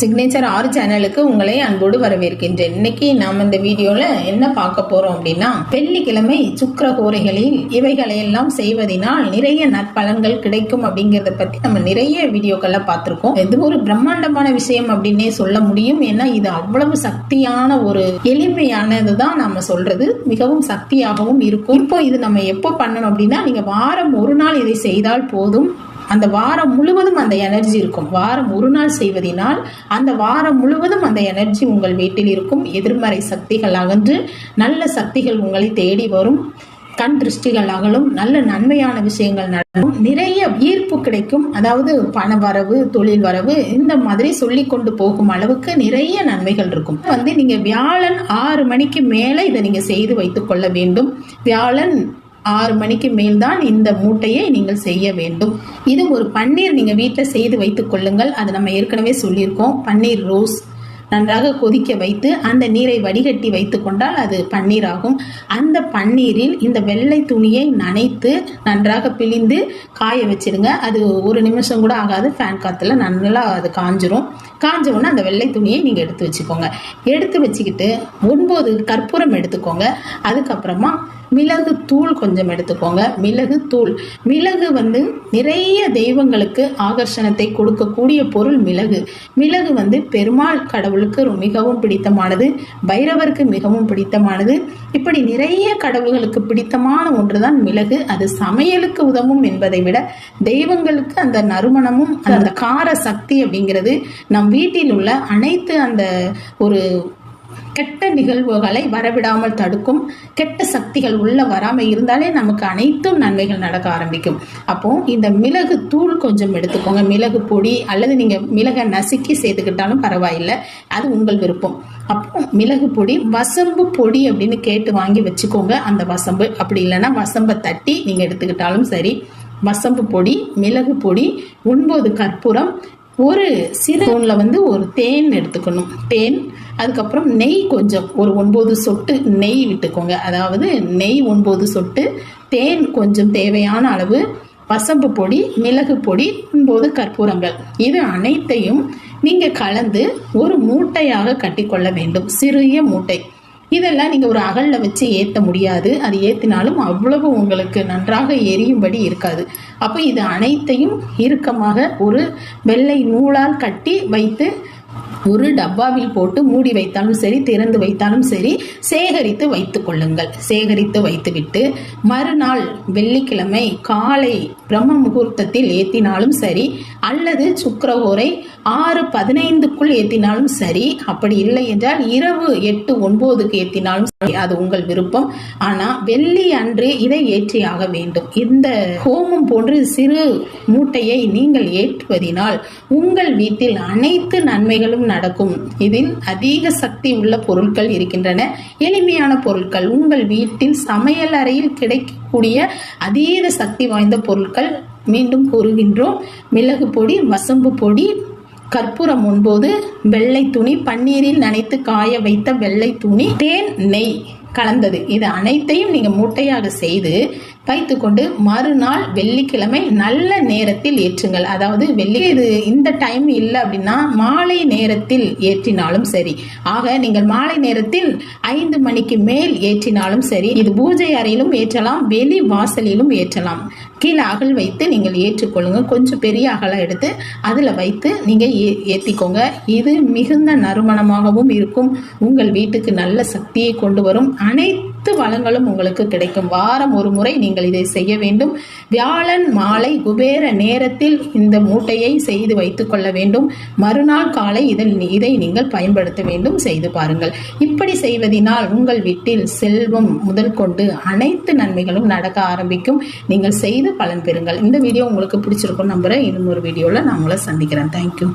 Signature ஆறு சேனலுக்கு உங்களை அன்போடு வரவேற்கின்றேன். இன்னைக்கு நாம் இந்த வீடியோவில் என்ன பார்க்க போகிறோம் அப்படின்னா வெள்ளிக்கிழமை சுக்கர கோரைகளில் இவைகளை எல்லாம் செய்வதனால் நிறைய நற்பலன்கள் கிடைக்கும் அப்படிங்கிறத பற்றி நம்ம நிறைய வீடியோக்களை பார்த்துருக்கோம். இது ஒரு பிரம்மாண்டமான விஷயம் அப்படின்னே சொல்ல முடியும். ஏன்னா இது அவ்வளவு சக்தியான ஒரு எளிமையானது தான் நம்ம சொல்றது. மிகவும் சக்தியாகவும் இருக்கும். இப்போ இது நம்ம எப்போ பண்ணணும் அப்படின்னா நீங்கள் வாரம் ஒரு நாள் இதை செய்தால் போதும். அந்த வாரம் முழுவதும் அந்த எனர்ஜி இருக்கும். வாரம் ஒரு நாள் செய்வதனால் அந்த வாரம் முழுவதும் அந்த எனர்ஜி உங்கள் வீட்டில் இருக்கும். எதிர்மறை சக்திகள் அகன்று நல்ல சக்திகள் உங்களை தேடி வரும். கண் திருஷ்டிகள் அகலும். நல்ல நன்மையான விஷயங்கள் நடக்கும். நிறைய ஈர்ப்பு கிடைக்கும். அதாவது பண வரவு தொழில் வரவு இந்த மாதிரி சொல்லி கொண்டு போகும் அளவுக்கு நிறைய நன்மைகள் இருக்கும். வந்து நீங்க வியாழன் ஆறு மணிக்கு மேலே இதை நீங்க செய்து வைத்துக் கொள்ள வேண்டும். வியாழன் ஆறு மணிக்கு மேல் தான் இந்த மூட்டையை நீங்கள் செய்ய வேண்டும். இது ஒரு பன்னீர் நீங்கள் வீட்டில் செய்து வைத்துக் கொள்ளுங்கள். அது நம்ம ஏற்கனவே சொல்லியிருக்கோம். பன்னீர் ரோஸ் நன்றாக கொதிக்க வைத்து அந்த நீரை வடிகட்டி வைத்து கொண்டால் அது பன்னீர் ஆகும் அந்த பன்னீரில் இந்த வெள்ளை துணியை நனைத்து நன்றாக பிழிந்து காய வச்சிடுங்க அது ஒரு நிமிஷம் கூட ஆகாது. ஃபேன் காற்றுல நல்லா அது காஞ்சிரும். காஞ்ச உடனே அந்த வெள்ளை துணியை நீங்கள் எடுத்து வச்சுக்கோங்க. எடுத்து வச்சுக்கிட்டு ஒன்பது கற்பூரம் எடுத்துக்கோங்க. அதுக்கப்புறமா மிளகு தூள் கொஞ்சம் எடுத்துக்கோங்க. மிளகு தூள். மிளகு வந்து நிறைய தெய்வங்களுக்கு ஆகர்ஷணத்தை கொடுக்கக்கூடிய பொருள் மிளகு. மிளகு வந்து பெருமாள் கடவுளுக்கு மிகவும் பிடித்தமானது. பைரவருக்கு மிகவும் பிடித்தமானது. இப்படி நிறைய கடவுள்களுக்கு பிடித்தமான ஒன்றுதான் மிளகு. அது சமையலுக்கு உதவும் என்பதை விட தெய்வங்களுக்கு அந்த நறுமணமும் அந்த கார சக்தி அப்படிங்கிறது நம் வீட்டில் உள்ள அனைத்து அந்த ஒரு கெட்ட நிகழ்வுகளை வரவிடாமல் தடுக்கும். கெட்ட சக்திகள் உள்ள வராமல் இருந்தாலே நமக்கு அனைத்தும் நன்மைகள் நடக்க ஆரம்பிக்கும். அப்போ இந்த மிளகு தூள் கொஞ்சம் எடுத்துக்கோங்க. மிளகு பொடி அல்லது நீங்க மிளகை நசுக்கி சேர்த்துக்கிட்டாலும் பரவாயில்லை. அது உங்கள் விருப்பம். அப்போ மிளகு பொடி வசம்பு பொடி அப்படின்னு கேட்டு வாங்கி வச்சுக்கோங்க. அந்த வசம்பு அப்படி இல்லைன்னா வசம்பை தட்டி நீங்க எடுத்துக்கிட்டாலும் சரி. வசம்பு பொடி மிளகு பொடி ஒன்பது கற்பூரம் ஒரு சிறு ஸ்பூனில் வந்து ஒரு தேன் எடுத்துக்கணும். தேன் அதுக்கப்புறம் நெய் கொஞ்சம். ஒரு ஒன்பது சொட்டு நெய் விட்டுக்கோங்க. அதாவது நெய் ஒன்பது சொட்டு தேன் கொஞ்சம் தேவையான அளவு பசம்பு பொடி மிளகு பொடி ஒன்பது கற்பூரங்கள். இது அனைத்தையும் நீங்கள் கலந்து ஒரு மூட்டையாக கட்டிக்கொள்ள வேண்டும். சிறிய மூட்டை. இதெல்லாம் நீங்கள் ஒரு அகலில் வச்சு ஏற்ற முடியாது. அது ஏற்றினாலும் அவ்வளவு உங்களுக்கு நன்றாக எரியும்படி இருக்காது. அப்போ இது அனைத்தையும் இறுக்கமாக ஒரு வெள்ளை நூலால் கட்டி வைத்து ஒரு டப்பாவில் போட்டு மூடி வைத்தாலும் சரி திறந்து வைத்தாலும் சரி சேகரித்து வைத்துக் கொள்ளுங்கள். சேகரித்து வைத்துவிட்டு மறுநாள் வெள்ளிக்கிழமை காலை பிரம்ம முகூர்த்தத்தில் ஏற்றினாலும் சரி அல்லது சுக்கரவோரை ஆறு பதினைந்துக்குள் ஏற்றினாலும் சரி அப்படி இல்லை என்றால் இரவு எட்டு ஒன்பதுக்கு ஏற்றினாலும் சரி அது உங்கள் விருப்பம். ஆனால் வெள்ளி அன்று இதை ஏற்றியாக வேண்டும். இந்த ஹோமம் போன்று சிறு மூட்டையை நீங்கள் ஏற்றுவதினால் உங்கள் வீட்டில் அனைத்து நன்மைகளும் நடக்கும். இதில் அதிக சக்தி உள்ள பொருட்கள் இருக்கின்றன. எளிமையான பொருட்கள் உங்கள் வீட்டில் சமையல் அறையில் கிடைக்கக்கூடிய அதீத சக்தி வாய்ந்த பொருட்கள் மீண்டும் கூறுகின்றோம். மிளகு பொடி வசம்பு பொடி கற்பூரம் ஒன்பது வெள்ளை துணி பன்னீரில் நனைத்து காய வைத்த வெள்ளை துணி தேன் நெய் கலந்தது. இது அனைத்தையும் நீங்கள் மூட்டையாக செய்து வைத்துக்கொண்டு மறுநாள் வெள்ளிக்கிழமை நல்ல நேரத்தில் ஏற்றுங்கள். அதாவது வெள்ளி இது இந்த டைம் இல்லை அப்படின்னா மாலை நேரத்தில் ஏற்றினாலும் சரி. ஆக நீங்கள் மாலை நேரத்தில் ஐந்து மணிக்கு மேல் ஏற்றினாலும் சரி. இது பூஜை அறையிலும் ஏற்றலாம் வெளி வாசலிலும் ஏற்றலாம். கீழே அகல் வைத்து நீங்கள் ஏற்றுக்கொள்ளுங்க. கொஞ்சம் பெரிய அகலை எடுத்து அதில் வைத்து நீங்கள் ஏ ஏற்றிக்கோங்க இது மிகுந்த நறுமணமாகவும் இருக்கும். உங்கள் வீட்டுக்கு நல்ல சக்தியை கொண்டு வரும். அனைத்து வளங்களும் உங்களுக்கு கிடைக்கும். வாரம் ஒரு முறை நீங்கள் இதை செய்ய வேண்டும். வியாழன் மாலை குபேர நேரத்தில் இந்த மூட்டையை செய்து வைத்துக் கொள்ள வேண்டும். மறுநாள் காலை இதில் இதை நீங்கள் பயன்படுத்த வேண்டும். செய்து பாருங்கள். இப்படி செய்வதனால் உங்கள் வீட்டில் செல்வம் முதல் கொண்டு அனைத்து நன்மைகளும் நடக்க ஆரம்பிக்கும். நீங்கள் செய்து பலன் பெறுங்கள். இந்த வீடியோ உங்களுக்கு பிடிச்சிருக்கும் நம்புறேன். இன்னும் ஒரு வீடியோவில் நான் உங்களை சந்திக்கிறேன். தேங்க்யூ